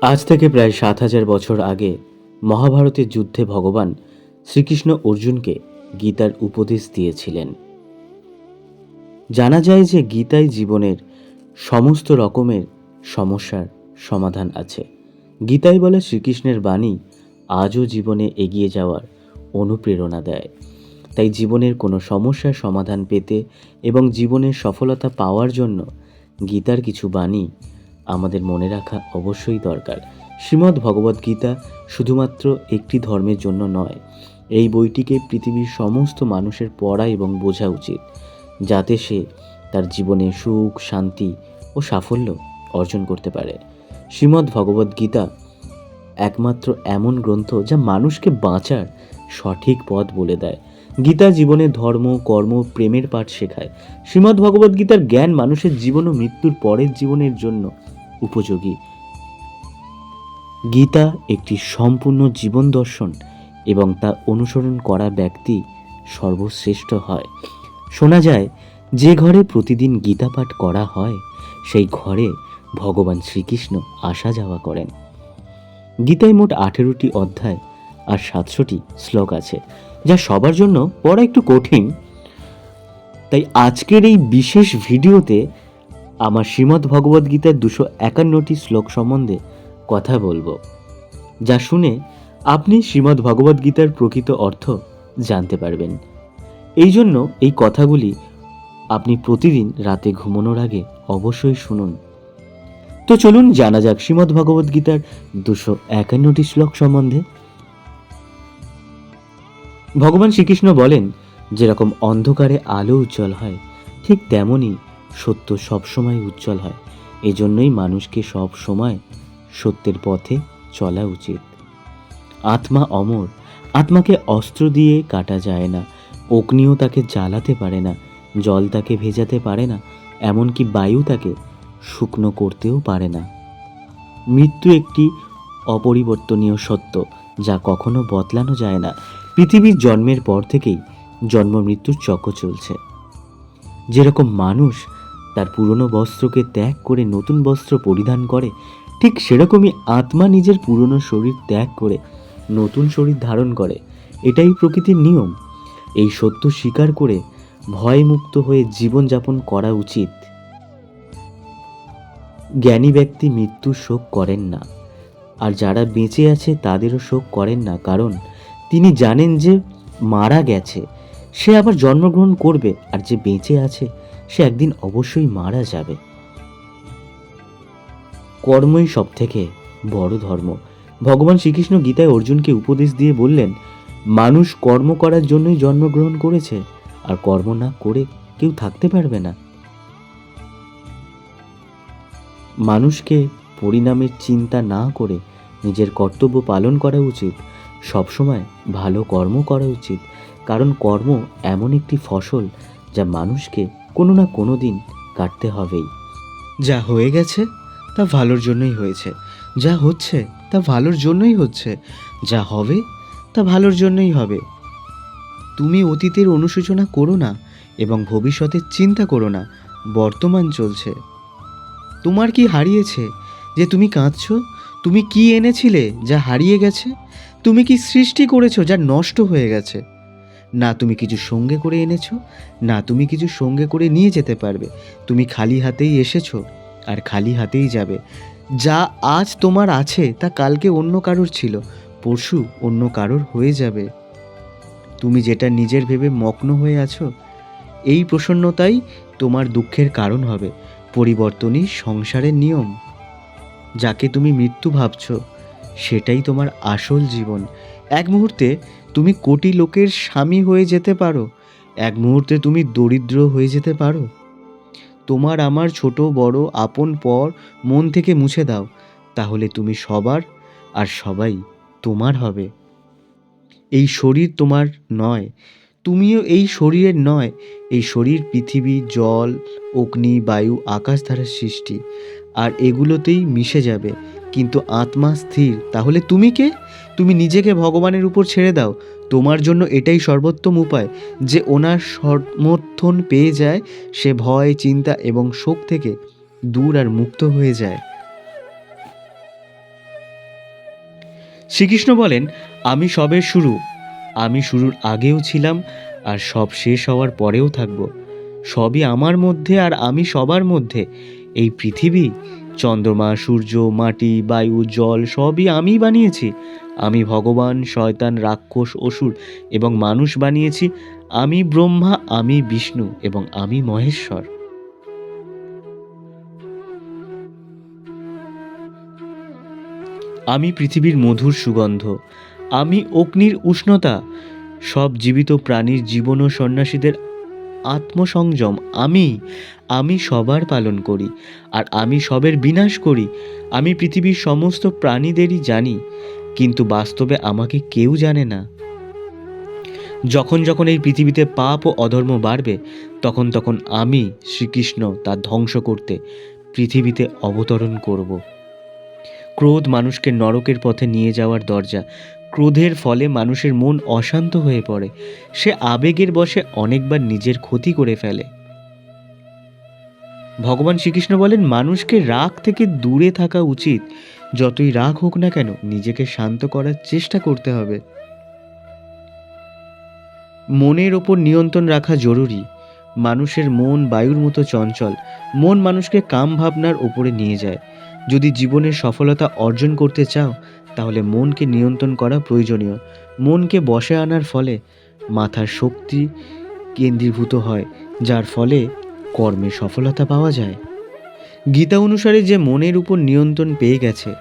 আজ থেকে প্রায় সাত হাজার বছর আগে মহাভারতের যুদ্ধে ভগবান শ্রীকৃষ্ণ অর্জুনকে গীতার উপদেশ দিয়েছিলেন। জানা যায় যে গীতায় জীবনের সমস্ত রকমের সমস্যার সমাধান আছে। গীতাই বলে শ্রীকৃষ্ণের বাণী আজও জীবনে এগিয়ে যাওয়ার অনুপ্রেরণা দেয়। তাই জীবনের কোনো সমস্যার সমাধান পেতে এবং জীবনের সফলতা পাওয়ার জন্য গীতার কিছু বাণী আমাদের মনে রাখা অবশ্যই দরকার। শ্রীমদ্ ভগবদ্ গীতা শুধুমাত্র একটি ধর্মের জন্য নয়, এই বইটিকে পৃথিবীর সমস্ত মানুষের পড়া এবং বোঝা উচিত, যাতে সে তার জীবনে সুখ, শান্তি ও সাফল্য অর্জন করতে পারে। শ্রীমদ্ ভগবদ্ গীতা একমাত্র এমন গ্রন্থ যা মানুষকে বাঁচার সঠিক পথ বলে দেয়। গীতা জীবনে ধর্ম, কর্ম, প্রেমের পাঠ শেখায়। শ্রীমদ্ ভগবদ্ গীতার জ্ঞান মানুষের জীবন ও মৃত্যুর পরের জীবনের জন্য উপযোগী। গীতা একটি সম্পূর্ণ জীবন দর্শন এবং তা অনুসরণ করা ব্যক্তি সর্বশ্রেষ্ঠ হয়। শোনা যায়, যে ঘরে প্রতিদিন গীতা পাঠ করা হয়, সেই ঘরে ভগবান শ্রীকৃষ্ণ আসা যাওয়া করেন। গীতায় মোট আঠেরোটি অধ্যায় আর সাতশোটি শ্লোক আছে। যা সবার জন্য পড়া একটু কঠিন। তাই আজকের এই বিশেষ ভিডিওতে আমার শ্রীমদ্ ভগবদ্ গীতার দুশো একান্নটি শ্লোক সম্বন্ধে কথা বলব, যা শুনে আপনি শ্রীমদ্ ভগবদ্ গীতার প্রকৃত অর্থ জানতে পারবেন। এই জন্য এই কথাগুলি আপনি প্রতিদিন রাতে ঘুমানোর আগে অবশ্যই শুনুন। তো চলুন জানা যাক শ্রীমদ্ ভগবদ্ গীতার দুশো একান্নটি শ্লোক সম্বন্ধে ভগবান শ্রীকৃষ্ণ বলেন, যেরকম অন্ধকারে আলো উজ্জ্বল হয়, ঠিক তেমনই সত্য সবসময় উজ্জ্বল হয়। এজন্যই মানুষকে সব সময় সত্যের পথে চলা উচিত। আত্মা অমর, আত্মাকে অস্ত্র দিয়ে কাটা যায় না, অগ্নিও তাকে জ্বালাতে পারে না, জল তাকে ভেজাতে পারে না, এমনকি বায়ু তাকে শুকনো করতেও পারে না। মৃত্যু একটি অপরিবর্তনীয় সত্য, যা কখনো বদলানো যায় না। পৃথিবীর জন্মের পর থেকেই জন্ম মৃত্যুর চক্র চলছে। যেরকম মানুষ তার পুরনো বস্ত্রকে ত্যাগ করে নতুন বস্ত্র পরিধান করে, ঠিক সেরকমই আত্মা নিজের পুরনো শরীর ত্যাগ করে নতুন শরীর ধারণ করে। এটাই প্রকৃতির নিয়ম। এই সত্য স্বীকার করে ভয়মুক্ত হয়ে জীবনযাপন করা উচিত। জ্ঞানী ব্যক্তি মৃত্যু শোক করেন না। আর যারা বেঁচে আছে তাদেরও শোক করেন না। কারণ তিনি জানেন যে মারা গেছে। সে আবার জন্মগ্রহণ করবে আর যে বেঁচে আছে, সে একদিন অবশ্যই মারা যাবে। কর্মই সব থেকে বড় ধর্ম। ভগবান শ্রীকৃষ্ণ গীতায় অর্জুনকে উপদেশ দিয়ে বললেন, মানুষ কর্ম করার জন্যই জন্মগ্রহণ করেছে, আর কর্ম না করে কেউ থাকতে পারবে না। মানুষকে পরিণামের চিন্তা না করে নিজের কর্তব্য পালন করা উচিত। সবসময় ভালো কর্ম করা উচিত। কারণ কর্ম এমন একটি ফসল যা মানুষকে কোনো না কোনো দিন কাটতে হবেই। যা হয়ে গেছে, তা ভালোর জন্যই হয়েছে। যা হচ্ছে, তা ভালোর জন্যই হচ্ছে। যা হবে, তা ভালোর জন্যই হবে। তুমি অতীতের অনুশোচনা করো না এবং ভবিষ্যতের চিন্তা করো না। বর্তমান চলছে। তোমার কি হারিয়েছে? যে তুমি কাঁদছ? তুমি কি এনেছিলে যা হারিয়ে গেছে? তুমি কি সৃষ্টি করেছ যা নষ্ট হয়ে গেছে? না তুমি কিছু সঙ্গে করে এনেছো, না তুমি কিছু সঙ্গে করে নিয়ে যেতে পারবে। তুমি খালি হাতেই এসেছ আর খালি হাতেই যাবে। যা আজ তোমার আছে তা কালকে অন্য কারোর ছিল, পরশু অন্য কারোর হয়ে যাবে। তুমি যেটা নিজের ভেবে মগ্ন হয়ে আছো, এই প্রসন্নতাই তোমার দুঃখের কারণ হবে। পরিবর্তনই সংসারের নিয়ম। যাকে তুমি মৃত্যু ভাবছ সেটাই তোমার আসল জীবন। এক মুহূর্তে তুমি কোটি লোকের স্বামী হয়ে যেতে পারো। এক মুহূর্তে তুমি দরিদ্র হয়ে যেতে পারো। তোমার আমার ছোট বড় আপন পর মন থেকে মুছে দাও। তাহলে তুমি সবার আর সবাই তোমার হবে। এই শরীর তোমার নয়। তুমিও এই শরীরের নয়। এই শরীর পৃথিবী, জল, অগ্নি, বায়ু, আকাশ দ্বারা সৃষ্টি। আর এগুলোতেই মিশে যাবে। কিন্তু আত্মা স্থির, তাহলে তুমি কে? তুমি নিজেকে ভগবানের উপর ছেড়ে দাও। তোমার জন্য এটাই সর্বোত্তম উপায়। যে ওনার সমর্থন পেয়ে যায়, সে ভয়, চিন্তা এবং শোক থেকে দূর আর মুক্ত হয়ে যায়। শ্রীকৃষ্ণ বলেন, আমি সবের শুরু। আমি শুরুর আগেও ছিলাম আর সব শেষ হওয়ার পরেও থাকব। সবই আমার মধ্যে আর আমি সবার মধ্যে। এই পৃথিবী চন্দ্রমা, সূর্য, মাটি, বায়ু, জল সবই আমি বানিয়েছি। আমি ভগবান, শয়তান, রাক্ষস, অসুর এবং মানুষ বানিয়েছি। আমি ব্রহ্মা, আমি বিষ্ণু এবং আমি মহেশ্বর। আমি পৃথিবীর মধুর সুগন্ধ। আমি অগ্নির উষ্ণতা। সব জীবিত প্রাণীর জীবন ও সন্ন্যাসীদের আত্মসংযম, আমি আমি সবার পালন করি, আর আমি সবের বিনাশ করি। আমি পৃথিবীর সমস্ত প্রাণীদেরই জানি, কিন্তু বাস্তবে আমাকে কেউ জানে না। যখন যখন এই পৃথিবীতে পাপ ও অধর্ম বাড়বে, তখন তখন আমি শ্রীকৃষ্ণ তা ধ্বংস করতে পৃথিবীতে অবতরণ করব। ক্রোধ মানুষকে নরকের পথে নিয়ে যাওয়ার দরজা ক্রোধের ফলে মানুষের মন অশান্ত হয়ে পড়ে। সে আবেগের বশে অনেকবার নিজের ক্ষতি করে ফেলে। ভগবান শ্রীকৃষ্ণ বলেন, মানুষকে রাগ থেকে দূরে থাকা উচিত। যতই রাগ হোক না কেন, নিজেকে শান্ত করার চেষ্টা করতে হবে। মনের ওপর নিয়ন্ত্রণ রাখা জরুরি। মানুষের মন বায়ুর মতো চঞ্চল। মন মানুষকে কাম ভাবনার ওপরে নিয়ে যায়। যদি জীবনের সফলতা অর্জন করতে চাও তাহলে মনকে নিয়ন্ত্রণ করা প্রয়োজনীয়। মনকে বসে আনার ফলে মাথার শক্তি কেন্দ্রীভূত হয়, যার ফলে কর্মে সফলতা পাওয়া যায়। গীতা অনুসারে যে মনের উপর নিয়ন্ত্রণ পেয়ে গেছে,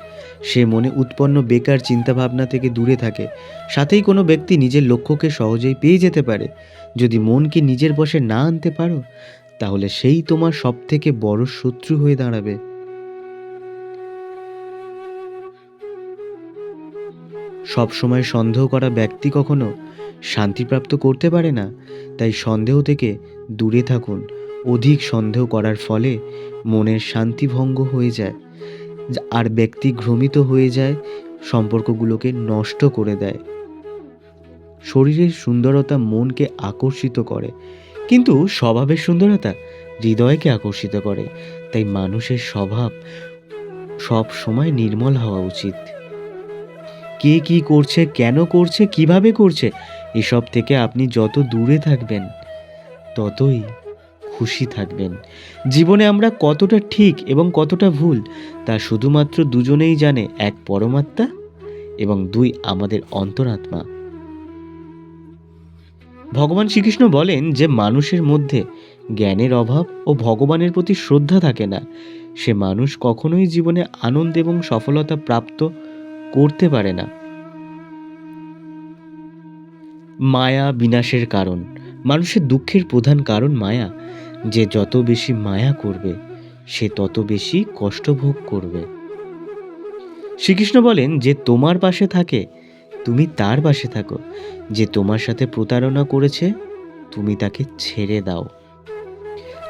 সে মনে উৎপন্ন বেকার চিন্তাভাবনা থেকে দূরে থাকে। সাথেই কোনো ব্যক্তি নিজের লক্ষ্যকে সহজেই পেয়ে যেতে পারে। যদি মনকে নিজের বশে না আনতে পারো, তাহলে সেই তোমার সবথেকে বড় শত্রু হয়ে দাঁড়াবে। সব সময় সন্দেহ করা ব্যক্তি কখনো শান্তিপ্রাপ্ত করতে পারে না, তাই সন্দেহ থেকে দূরে থাকুন। অধিক সন্দেহ করার ফলে মনের শান্তি ভঙ্গ হয়ে যায়। আর ব্যক্তি ভ্রমিত হয়ে যায়, সম্পর্কগুলোকে নষ্ট করে দেয়। শরীরের সুন্দরতা মনকে আকর্ষিত করে। কিন্তু স্বভাবের সুন্দরতা হৃদয়কে আকর্ষিত করে। তাই মানুষের স্বভাব সব সময় নির্মল হওয়া উচিত। কে কি করছে, কেন করছে, কীভাবে করছে, এসব থেকে আপনি যত দূরে থাকবেন, ততই খুশি থাকবেন। জীবনে আমরা কতটা ঠিক এবং কতটা ভুল, তা শুধুমাত্র দুজনেই জানে, এক পরমাত্মা এবং দুই আমাদের অন্তরাত্মা। ভগবান শ্রীকৃষ্ণ বলেন যে, মানুষের মধ্যে জ্ঞানের অভাব ও ভগবানের প্রতি শ্রদ্ধা থাকে না। সে মানুষ কখনোই জীবনে আনন্দ এবং সফলতা প্রাপ্ত করতে পারে না। মায়া বিনাশের কারণ, মানুষের দুঃখের প্রধান কারণ মায়া। যে যত বেশি মায়া করবে, সে তত বেশি কষ্ট ভোগ করবে। শ্রীকৃষ্ণ বলেন, যে তোমার পাশে থাকে, তুমি তার পাশে থাকো। যে তোমার সাথে প্রতারণা করেছে, তুমি তাকে ছেড়ে দাও।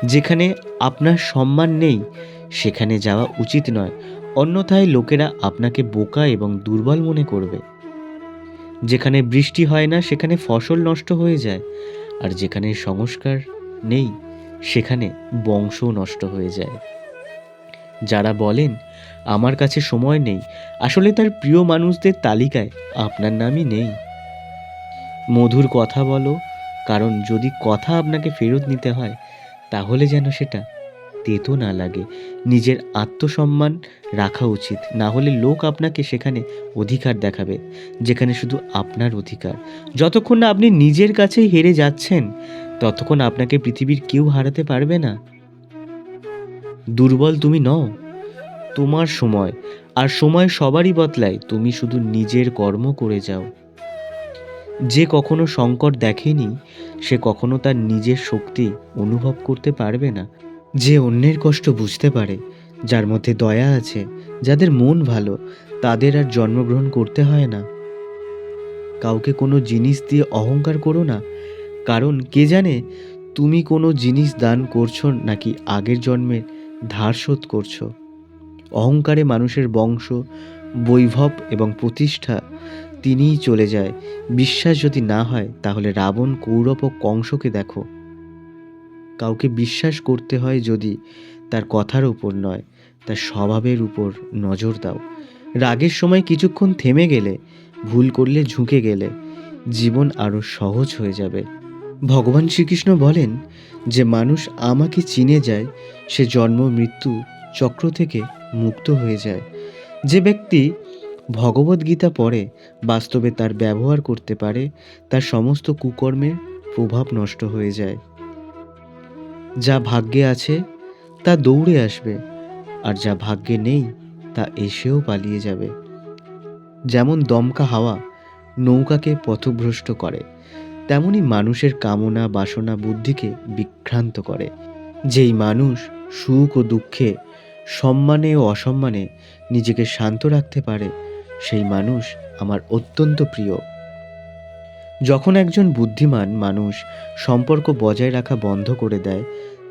যেখানে আপনার সম্মান নেই, সেখানে যাওয়া উচিত নয়। অন্যথায় লোকেরা আপনাকে বোকা এবং দুর্বল মনে করবে। যেখানে বৃষ্টি হয় না, সেখানে ফসল নষ্ট হয়ে যায়, আর যেখানে সংস্কার নেই, সেখানে বংশও নষ্ট হয়ে যায়। যারা বলেন, আমার কাছে সময় নেই, আসলে তার প্রিয় মানুষদের তালিকায় আপনার নামই নেই। মধুর কথা বলো, কারণ যদি কথা আপনাকে ফেরত নিতে হয়, তাহলে যেন সেটা তেতো না লাগে। নিজের আত্মসম্মান রাখা উচিত। না হলে লোক আপনাকে সেখানে অধিকার দেখাবে, যেখানে শুধু আপনার অধিকার। যতক্ষণ না আপনি নিজের কাছেই হেরে যাচ্ছেন, ততক্ষণ আপনাকে পৃথিবীর কেউ হারাতে পারবে না। দুর্বল তুমি নও। তোমার সময়, আর সময় সবারই বদলায়। তুমি শুধু নিজের কর্ম করে যাও। যে কখনো সংকট দেখেনি, সে কখনো তার নিজের শক্তি অনুভব করতে পারবে না। যে অন্যের কষ্ট বুঝতে পারে, যার মধ্যে দয়া আছে, যাদের মন ভালো, তাদের আর জন্মগ্রহণ করতে হয় না। কাউকে কোনো জিনিস দিয়ে অহংকার করো না, কারণ কে জানে তুমি কোনো জিনিস দান করছ নাকি আগের জন্মের ধার শোধ করছ। অহংকারে মানুষের বংশ, বৈভব এবং প্রতিষ্ঠা তিনিই চলে যায়। বিশ্বাস যদি না হয়, তাহলে রাবণ কৌরব ও কংসকে দেখো। কাউকে বিশ্বাস করতে হয় যদি তার কথার উপর নয়, তার স্বভাবের উপর নজর দাও। রাগের সময় কিছুক্ষণ থেমে গেলে, ভুল করলে ঝুঁকে গেলে জীবন আরও সহজ হয়ে যাবে। ভগবান শ্রীকৃষ্ণ বলেন যে মানুষ আমাকে চিনে যায়, সে জন্ম, মৃত্যু চক্র থেকে মুক্ত হয়ে যায়। যে ব্যক্তি ভগবদ্গীতা পড়ে, বাস্তবে তার ব্যবহার করতে পারে, তার সমস্ত কুকর্মের প্রভাব নষ্ট হয়ে যায়। যা ভাগ্যে আছে, তা দৌড়ে আসবে, আর যা ভাগ্যে নেই, তা এসেও পালিয়ে যাবে। যেমন দমকা হাওয়া নৌকাকে পথভ্রষ্ট করে, তেমনি মানুষের কামনা, বাসনা, বুদ্ধিকে বিভ্রান্ত করে। যেই মানুষ সুখ ও দুঃখে, সম্মানে ও অসম্মানে নিজেকে শান্ত রাখতে পারে, সেই মানুষ আমার অত্যন্ত প্রিয়। যখন একজন বুদ্ধিমান মানুষ সম্পর্ক বজায় রাখা বন্ধ করে দেয়,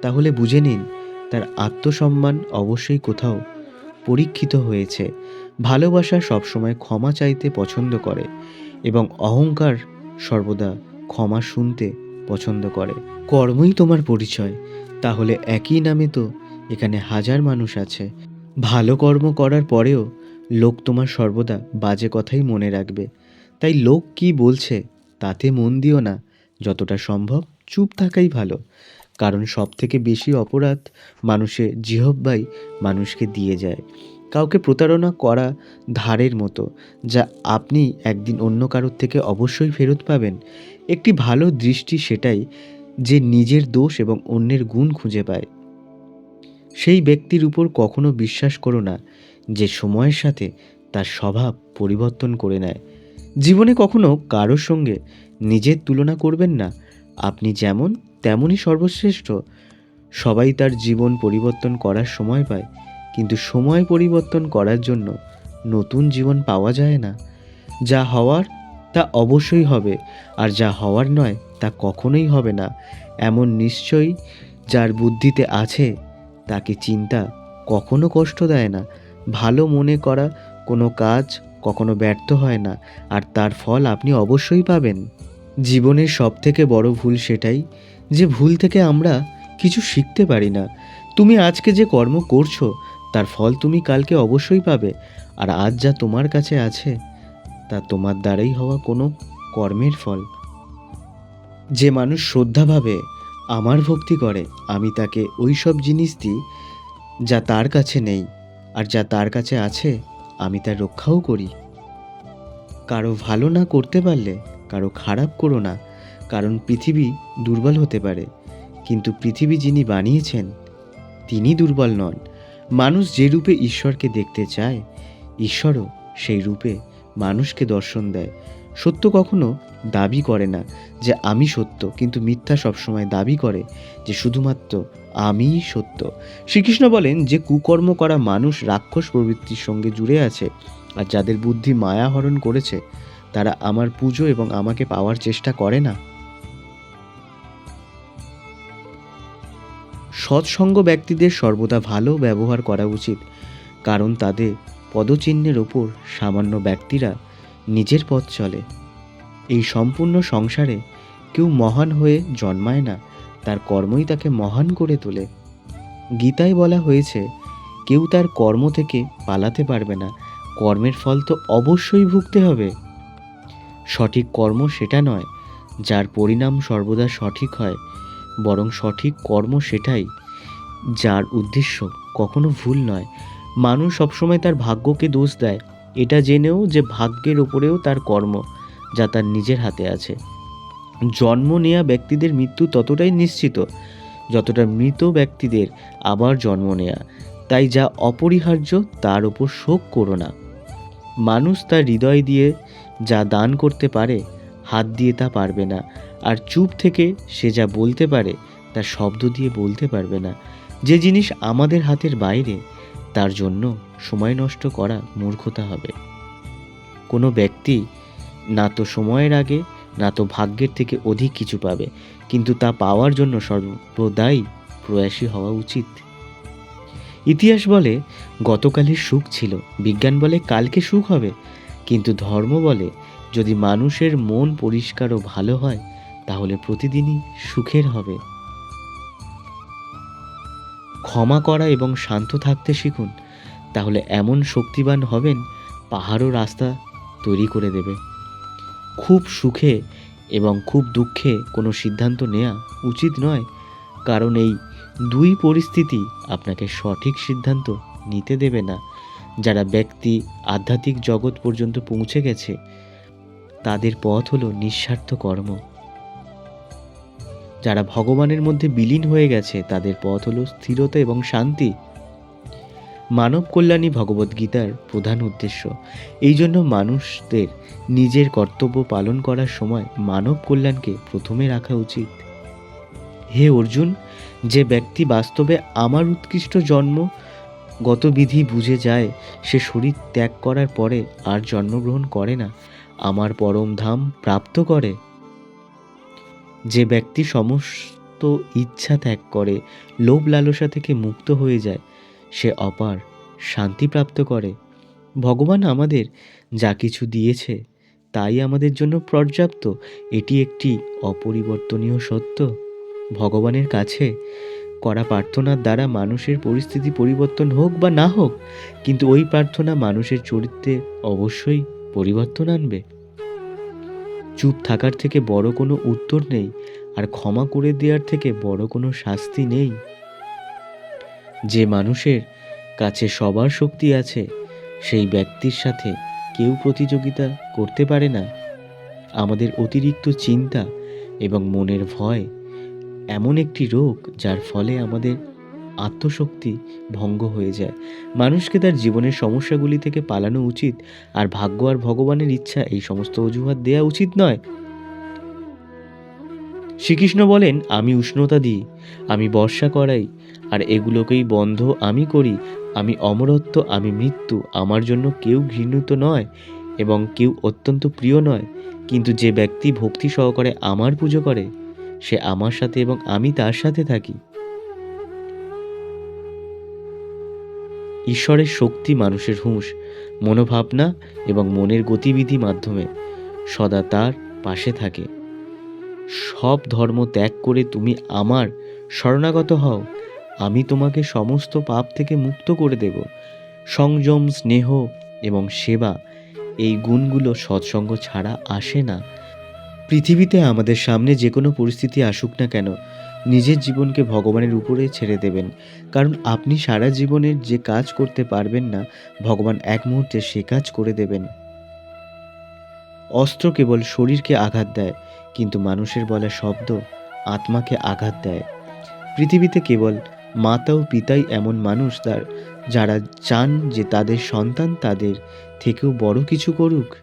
তাহলে বুঝে নিন তার আত্মসম্মান অবশ্যই কোথাও পরীক্ষিত হয়েছে। ভালোবাসা সবসময় ক্ষমা চাইতে পছন্দ করে এবং অহংকার সর্বদা ক্ষমা শুনতে পছন্দ করে। কর্মই তোমার পরিচয়, তাহলে একই নামে তো এখানে হাজার মানুষ আছে। ভালো কর্ম করার পরেও লোক তোমার সর্বদা বাজে কথাই মনে রাখবে। তাই লোক কি বলছে তাতে মন দিও না। যতটা সম্ভব চুপ থাকাই ভালো। কারণ সব থেকে বেশি অপরাধ মানুষের জিহব্বাই মানুষকে দিয়ে যায়। কাউকে প্রতারণা করা ধারের মতো, যা আপনি একদিন অন্য কারোর থেকে অবশ্যই ফেরত পাবেন। একটি ভালো দৃষ্টি সেটাই যে নিজের দোষ এবং অন্যের গুণ খুঁজে পায়। সেই ব্যক্তির উপর কখনো বিশ্বাস করো না, যে সময়ের সাথে তার স্বভাব পরিবর্তন করে নেয়। জীবনে কখনো কারোর সঙ্গে নিজের তুলনা করবেন না। আপনি যেমন তেমনই সর্বশ্রেষ্ঠ। সবাই তার জীবন পরিবর্তন করার সময় পায়, কিন্তু সময় পরিবর্তন করার জন্য নতুন জীবন পাওয়া যায় না। যা হওয়ার তা অবশ্যই হবে, আর যা হওয়ার নয় তা কখনোই হবে না। এমন নিশ্চয়ই যার বুদ্ধিতে আছে, তাকে চিন্তা কখনো কষ্ট দেয় না। ভালো মনে করা কোনো কাজ কখনো ব্যর্থ হয় না, আর তার ফল আপনি অবশ্যই পাবেন। জীবনের সব থেকে বড় ভুল সেটাই যে ভুল থেকে আমরা কিছু শিখতে পারি না। তুমি আজকে যে কর্ম করছ, তার ফল তুমি কালকে অবশ্যই পাবে, আর আজ যা তোমার কাছে আছে, তা তোমার দ্বারাই হওয়া কোনো কর্মের ফল। যে মানুষ শ্রদ্ধাভাবে আমার ভক্তি করে, আমি তাকে ওই সব জিনিস দিই যা তার কাছে নেই, আর যা তার কাছে আছে আমি তার রক্ষাও করি। কারও ভালো না করতে পারলে কারও খারাপ করো না, কারণ পৃথিবী দুর্বল হতে পারে। কিন্তু পৃথিবী যিনি বানিয়েছেন, তিনি দুর্বল নন। মানুষ যে রূপে ঈশ্বরকে দেখতে চায়, ঈশ্বরও সেই রূপে মানুষকে দর্শন দেয়। সত্য কখনো দাবি করে না যে আমি সত্য, কিন্তু মিথ্যা সবসময় দাবি করে যে শুধুমাত্র আমিই সত্য। শ্রীকৃষ্ণ বলেন যে কুকর্ম করা মানুষ রাক্ষস প্রবৃত্তির সঙ্গে জুড়ে আছে আর যাদের বুদ্ধি মায়া হরণ করেছে, তারা আমার পুজো এবং আমাকে পাওয়ার চেষ্টা করে না। সৎসঙ্গ ব্যক্তিদের সর্বদা ভালো ব্যবহার করা উচিত, কারণ তাদের পদচিহ্নের ওপর সামান্য ব্যক্তিরা নিজের পথ চলে। এই সম্পূর্ণ সংসারে কেউ মহান হয়ে জন্মায় না। তার কর্মই তাকে মহান করে তোলে। গীতায় বলা হয়েছে, কেউ তার কর্ম থেকে পালাতে পারবে না, কর্মের ফল তো অবশ্যই ভুগতে হবে। সঠিক কর্ম সেটা নয়, যার পরিণাম সর্বদা সঠিক হয়, বরং সঠিক কর্ম সেটাই, যার উদ্দেশ্য কখনো ভুল নয়। মানুষ সবসময় তার ভাগ্যকে দোষ দেয়, এটা জেনেও যে ভাগ্যের ওপরেও তার কর্ম, যা তার নিজের হাতে আছে। জন্ম নেয়া ব্যক্তিদের মৃত্যু ততটাই নিশ্চিত যতটা মৃত ব্যক্তিদের আবার জন্ম নেয়া। তাই যা অপরিহার্য তার ওপর শোক করো না। মানুষ তার হৃদয় দিয়ে যা দান করতে পারে, হাত দিয়ে তা পারবে না। আর চুপ থেকে সে যা বলতে পারে তা শব্দ দিয়ে বলতে পারবে না। যে জিনিস আমাদের হাতের বাইরে, তার জন্য সময় নষ্ট করা মূর্খতা হবে। কোনো ব্যক্তি না তো সময়ের আগে না তো ভাগ্যের থেকে অধিক কিছু পাবে, কিন্তু তা পাওয়ার জন্য সর্বদাই প্রয়াসী হওয়া উচিত। ইতিহাস বলে গতকালের সুখ ছিল, বিজ্ঞান বলে কালকে সুখ হবে, কিন্তু ধর্ম বলে, যদি মানুষের মন পরিষ্কার ও ভালো হয়, তাহলে প্রতিদিনই সুখের হবে। ক্ষমা করা এবং শান্ত থাকতে শিখুন, তাহলে এমন শক্তিবান হবেন, পাহাড়ও রাস্তা তৈরি করে দেবে। খুব সুখে এবং খুব দুঃখে কোনো সিদ্ধান্ত নেওয়া উচিত নয়, কারণ এই দুই পরিস্থিতি আপনাকে সঠিক সিদ্ধান্ত নিতে দেবে না। যারা ব্যক্তি আধ্যাত্মিক জগৎ পর্যন্ত পৌঁছে গেছে, তাদের পথ হলো নিঃস্বার্থ কর্ম। যারা ভগবানের মধ্যে বিলীন হয়ে গেছে, তাদের পথ হলো স্থিরতা এবং শান্তি। মানব কল্যাণই ভগবদ্গীতার প্রধান উদ্দেশ্য। এই জন্য মানুষদের নিজের কর্তব্য পালন করার সময় মানব কল্যাণকে প্রথমে রাখা উচিত। হে অর্জুন, যে ব্যক্তি বাস্তবে আমার উৎকৃষ্ট জন্ম গত বিধি বুঝে যায়, সে শরীর ত্যাগ করার পরে আর জন্মগ্রহণ করে না, আমার পরম ধাম প্রাপ্ত করে। যে ব্যক্তি সমস্ত ইচ্ছা ত্যাগ করে, লোভ লালসা থেকে মুক্ত হয়ে যায় সে অপার শান্তি প্রাপ্ত করে। ভগবান আমাদের যা কিছু দিয়েছে, তাই আমাদের জন্য পর্যাপ্ত। এটি একটি অপরিবর্তনীয় সত্য। ভগবানের কাছে করা প্রার্থনার দ্বারা মানুষের পরিস্থিতি পরিবর্তন হোক বা না হোক, কিন্তু ওই প্রার্থনা মানুষের চরিত্রে অবশ্যই পরিবর্তন আনবে। চুপ থাকার থেকে বড় কোনো উত্তর নেই, আর ক্ষমা করে দেওয়ার থেকে বড় কোনো শাস্তি নেই। যে মানুষের কাছে সবার শক্তি আছে, সেই ব্যক্তির সাথে কেউ প্রতিযোগিতা করতে পারে না। আমাদের অতিরিক্ত চিন্তা এবং মনের ভয় এমন একটি রোগ যার ফলে আমাদের আত্মশক্তি ভঙ্গ হয়ে যায়। মানুষকে তার জীবনের সমস্যাগুলি থেকে পালানো উচিত, আর ভাগ্য আর ভগবানের ইচ্ছা এই সমস্ত অজুহাত দেয়া উচিত নয়। শ্রীকৃষ্ণ বলেন, আমি উষ্ণতা দিই, আমি বর্ষা করাই, আর এগুলোকেই বন্ধ আমি করি। আমি অমরত্ব, আমি মৃত্যু, আমার জন্য কেউ ঘৃণিত নয় এবং কেউ অত্যন্ত প্রিয় নয়। কিন্তু যে ব্যক্তি ভক্তি সহকারে আমার পুজো করে, সে আমার সাথে এবং আমি তার সাথে থাকি। ঈশ্বরের শক্তি মানুষের হুঁশ, মনোভাবনা এবং মনের গতিবিধি মাধ্যমে সদা তার পাশে থাকে। সব ধর্ম ত্যাগ করে তুমি আমার শরণাগত হও। আমি তোমাকে সমস্ত পাপ থেকে মুক্ত করে দেব। সংযম, স্নেহ এবং সেবা, এই গুণগুলো সৎসঙ্গ ছাড়া আসে না। পৃথিবীতে আমাদের সামনে যে কোনো পরিস্থিতি আসুক না কেন, নিজের জীবনকে ভগবানের উপরে ছেড়ে দেবেন। কারণ আপনি সারা জীবনের যে কাজ করতে পারবেন না, ভগবান এক মুহূর্তে সে কাজ করে দেবেন। অস্ত্র কেবল শরীরকে আঘাত দেয় কিন্তু মানুষের বলা শব্দ আত্মাকে আঘাত দেয়। পৃথিবীতে কেবল মাতা ও পিতাই এমন মানুষ তার, যারা চান যে তাদের সন্তান তাদের থেকেও বড় কিছু করুক।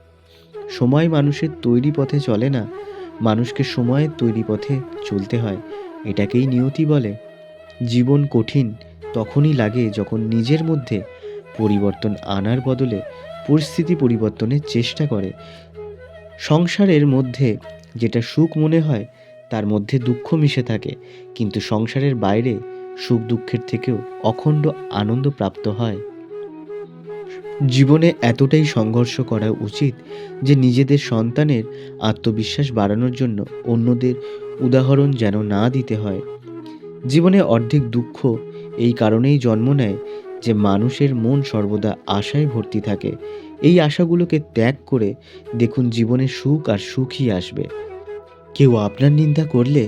সময় মানুষের তৈরি পথে চলে না, মানুষকে সময়ের তৈরি পথে চলতে হয়, এটাকেই নিয়তি বলে। জীবন কঠিন তখনই লাগে যখন নিজের মধ্যে পরিবর্তন আনার বদলে পরিস্থিতি পরিবর্তনের চেষ্টা করে। সংসারের মধ্যে যেটা সুখ মনে হয়, তার মধ্যে দুঃখ মিশে থাকে। কিন্তু সংসারের বাইরে সুখ দুঃখের থেকেও অখণ্ড আনন্দ প্রাপ্ত হয়। জীবনে এতটাই সংঘর্ষ করা উচিত যে নিজেদের সন্তানের আত্মবিশ্বাস বাড়ানোর জন্য অন্যদের উদাহরণ যেন না দিতে হয়। জীবনে অর্ধেক দুঃখ এই কারণেই জন্ম নেয় যে মানুষের মন সর্বদা আশায় ভর্তি থাকে। এই আশাগুলোকে ত্যাগ করে দেখুন জীবনে সুখ আর সুখই আসবে। কেউ আপনার নিন্দা করলে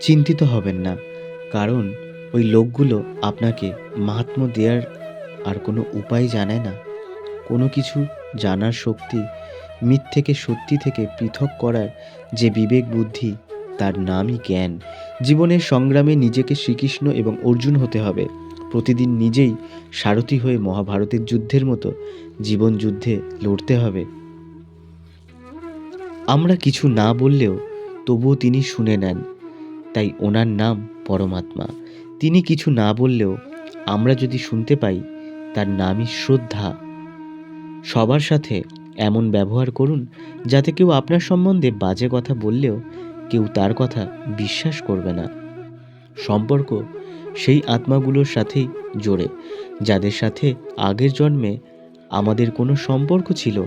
চিন্তিত হবেন না, কারণ ওই লোকগুলো আপনাকে মাহাত্ম্য দেওয়ার আর কোনো উপায় জানায় না। কোনো কিছু জানার শক্তি মিথ থেকে সত্যি থেকে পৃথক করার যে বিবেক বুদ্ধি, তার নামই জ্ঞান। জীবনের সংগ্রামে নিজেকে শ্রীকৃষ্ণ এবং অর্জুন হতে হবে। প্রতিদিন নিজেই সারথি হয়ে মহাভারতের যুদ্ধের মতো জীবন যুদ্ধে লড়তে হবে। আমরা কিছু না বললেও তবুও তিনি শুনে নেন, তাই ওনার নাম পরমাত্মা। তিনি কিছু না বললেও আমরা যদি শুনতে পাই, তার নামই শ্রদ্ধা। সবার সাথে এমন ব্যবহার করুন, যাতে কেউ আপনার সম্বন্ধে বাজে কথা বললেও কেউ তার কথা বিশ্বাস করবে না। সম্পর্ক সেই আত্মাগুলোর সাথেই জোরে, যাদের সাথে আগের জন্মে আমাদের কোনো সম্পর্ক ছিল।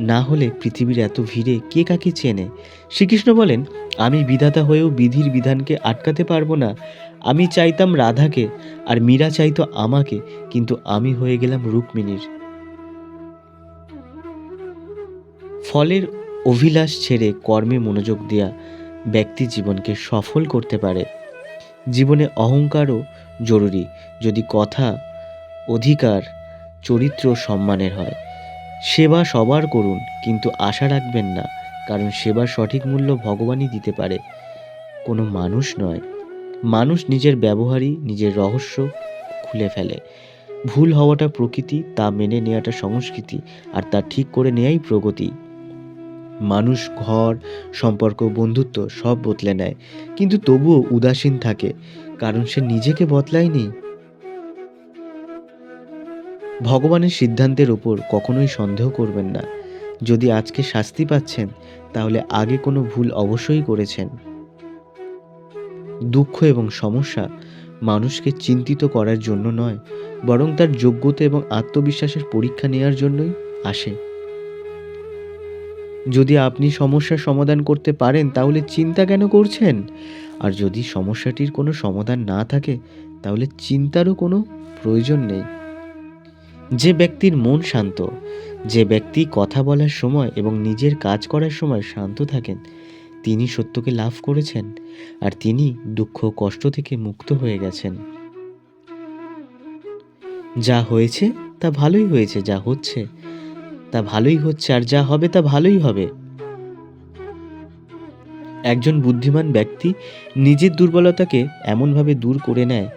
না হলে পৃথিবীর এত ভিড়ে কে কাকে চেনে? শ্রীকৃষ্ণ বলেন, আমি বিধাতা হয়েও বিধির বিধানকে আটকাতে পারব না। আমি চাইতাম রাধাকে আর মীরা চাইতো আমাকে, কিন্তু আমি হয়ে গেলাম রুক্মিণীর। ফলের অভিলাষ ছেড়ে কর্মে মনোযোগ দেওয়া ব্যক্তি জীবনকে সফল করতে পারে। জীবনে অহংকারও জরুরি। যদি কথা, অধিকার, চরিত্র সম্মানের হয়, সেবা সবার করুন, কিন্তু আশা রাখবেন না, কারণ সেবার সঠিক মূল্য ভগবানই দিতে পারে। কোনো মানুষ নয়। মানুষ নিজের ব্যবহারই, নিজের রহস্য খুলে ফেলে। ভুল হওয়াটা প্রকৃতি, তা মেনে নেওয়াটা সংস্কৃতি, আর তা ঠিক করে নেয়াই প্রগতি। মানুষ, ঘর, সম্পর্ক, বন্ধুত্ব সব বদলে নেয়। কিন্তু তবুও উদাসীন থাকে, কারণ সে নিজেকে বদলায়নি। ভগবানের সিদ্ধান্তের ওপর কখনোই সন্দেহ করবেন না। যদি আজকে শাস্তি পাচ্ছেন, তাহলে আগে কোনো ভুল অবশ্যই করেছেন। দুঃখ এবং সমস্যা মানুষকে চিন্তিত করার জন্য নয়, বরং তার যোগ্যতা এবং আত্মবিশ্বাসের পরীক্ষা নেওয়ার জন্যই আসে। যদি আপনি সমস্যার সমাধান করতে পারেন, তাহলে চিন্তা কেন করছেন? আর যদি সমস্যাটির কোনো সমাধান না থাকে, তাহলে চিন্তারও কোনো প্রয়োজন নেই। যে ব্যক্তির মন শান্ত, যে ব্যক্তি কথা বলার সময় এবং নিজের কাজ করার সময় শান্ত থাকেন, তিনি সত্যকে লাভ করেছেন, আর তিনি দুঃখ কষ্ট থেকে মুক্ত হয়ে গেছেন। যা হয়েছে, তা ভালোই হয়েছে, যা হচ্ছে তা ভালোই হচ্ছে আর যা হবে তা ভালোই হবে। একজন বুদ্ধিমান ব্যক্তি নিজের দুর্বলতাকে এমনভাবে দূর করে নেয়,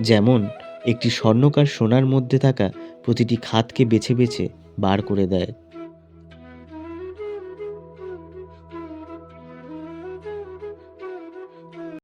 যেমন একটি স্বর্ণকার সোনার মধ্যে থাকা প্রতিটি খাতকে বেছে বেছে বার করে দেয়।